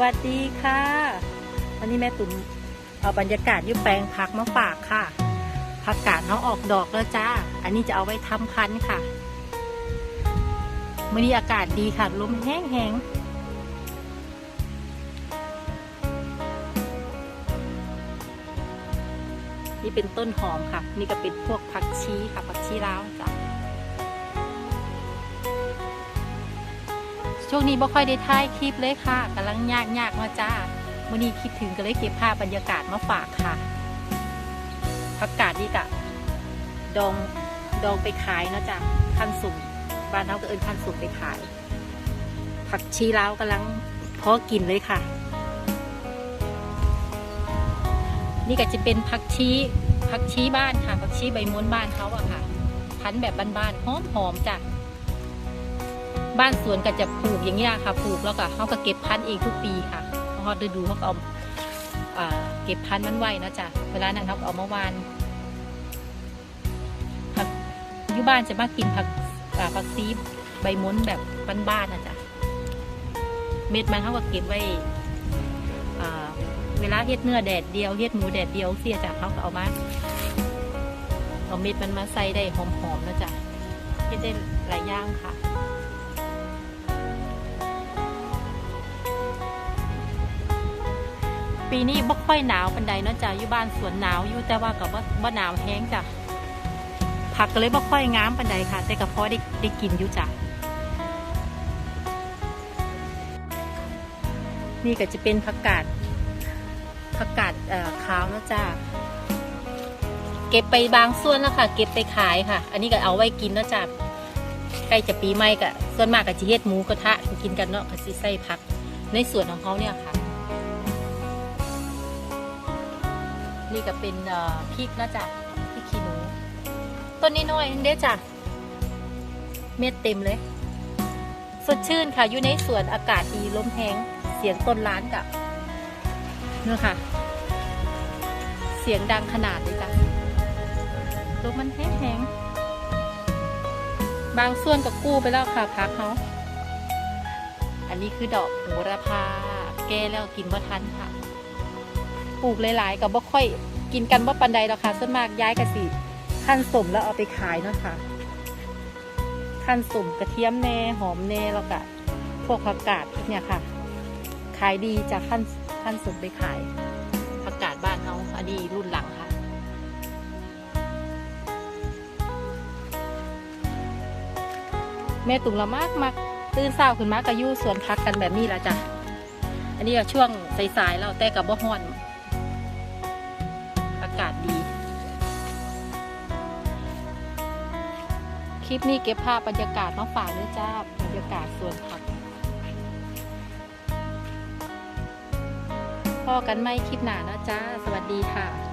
วัสดีค่ะ วันี่แม่ตุ่มเอาบรรยากาศยุแปลงผักมาฝากค่ะผักกาดเขาออกดอกแล้วจ้า อันนี้จะเอาไว้ทำพันธุ์ค่ะมื่อนี้อากาศดีค่ะ ลมแห้งๆนี่เป็นต้นหอมค่ะ นี่ก็เป็นพวกผักชีค่ะผักชีลาวจ้ะ ช่วงนี้บ่ค่อยได้ถ่ายคลิปเลยค่ะกำลังยากยากมาจ้ามื่อนี้คิดถึงก็เลยเก็บภาพบรรยากาศมาฝากค่ะผักกาดนี่กะดองดองไปขายเนาะจ้ะขั้นสุกบ้านเราก็เอินขั้นสุกไปขาย ผักชีลาวกำลังพอกินเลยค่ะ นี่ก็จะเป็นผักชีผักชีบ้านค่ะผักชีใบม้วนบ้านเขาอะค่ะพันแบบบ้านๆหอมๆจ้ะ บ้านสวนก็จะปลูกอย่างนี้ยค่ะปลูกแล้วก็เขาก็เก็บพันธุ์เองทุกปีค่ะเขาฤดูเขาก็เอาเก็บพันธุ์มันไว้นะจ๊ะเวลานั้นเขาก็เอามาวานผักอยุบ้านจะมากินผักผักซีใบม้นแบบบ้านๆนะจ๊ะเม็ดมันเขาก็เก็บไว้เวลาเฮ็ดเนื้อแดดเดียวเฮ็ดหมูแดดเดียวเสียจ้ะเขาก็เอามาเอาเม็ดมันมาใส่ได้หอมๆนะจ๊ะเฮ็ดได้หลายอย่างค่ะ ปีนี้บ่ค่อยหนาวปันใดเนาะจ้ะอยู่บ้านสวนหนาวอยู่แต่ว่ากับว่าบ่หนาวแห้งจ้ะผักก็เลยบ่ค่อยงามปันใดค่ะ แต่ก็พอได้ได้กินอยู่จ้ะนี่ก็จะเป็นผักกาดผักกาดเอ่อขาวนาะจ้ะเก็บไปบางส่วนแล้วค่ะ เก็บไปขายค่ะ อันนี้ก็เอาไว้กินนาะจ้ะใกล้จะปีใหม่ก็ส่วนมากก็จะเฮ็ดหมูกระทะกินกันเนาะก็สิใส่ผักในส่วนของเขาเนี่ยค่ะ นี่ก็เป็นพริกนะจ๊ะพริกขี้หนู ต้นนี้น้อยเด้จ้ะเม็ดเต็มเลย สดชื่นค่ะ อยู่ในสวนอากาศดีลมแห้ง เสียงต้นล้านกับเนื้อค่ะ เสียงดังขนาดเลยจ้ะลมมันแห้งๆบางส่วนก็กู้ไปแล้วค่ะพักเขาอันนี้คือดอกโหระพา แก้แล้วกินบ่ทันค่ะ ปลูกหลายๆกับบ่ค่อยกินกันบ่ปันใดหรอกค่ะส่วนมากย้ายกะสิขั้นสมแล้วเอาไปขายเนาะค่ะขั้นสมกระเทียมแน่หอมแน่แล้วก็พวกผักกาดเนี่ยค่ะ ขายดีจากขั้นขั้นสมไปขายผักกาดบ้านเขาอันนี้รุ่นหลังค่ะแม่ตุ่มละมากมากตื่นเช้าขึ้นมากระยู่สวนพักกันแบบนี้ละจ้ะ อันนี้ก็ช่วงสายๆแล้วแต่กับบ่ฮ้อนากาศดี คลิปนี้เก็บภาพบรรยากาศมาฝากด้วยจ้าบรรยากาศสวนผักพอกันไหมคลิปหนานะจ้า สวัสดีค่ะ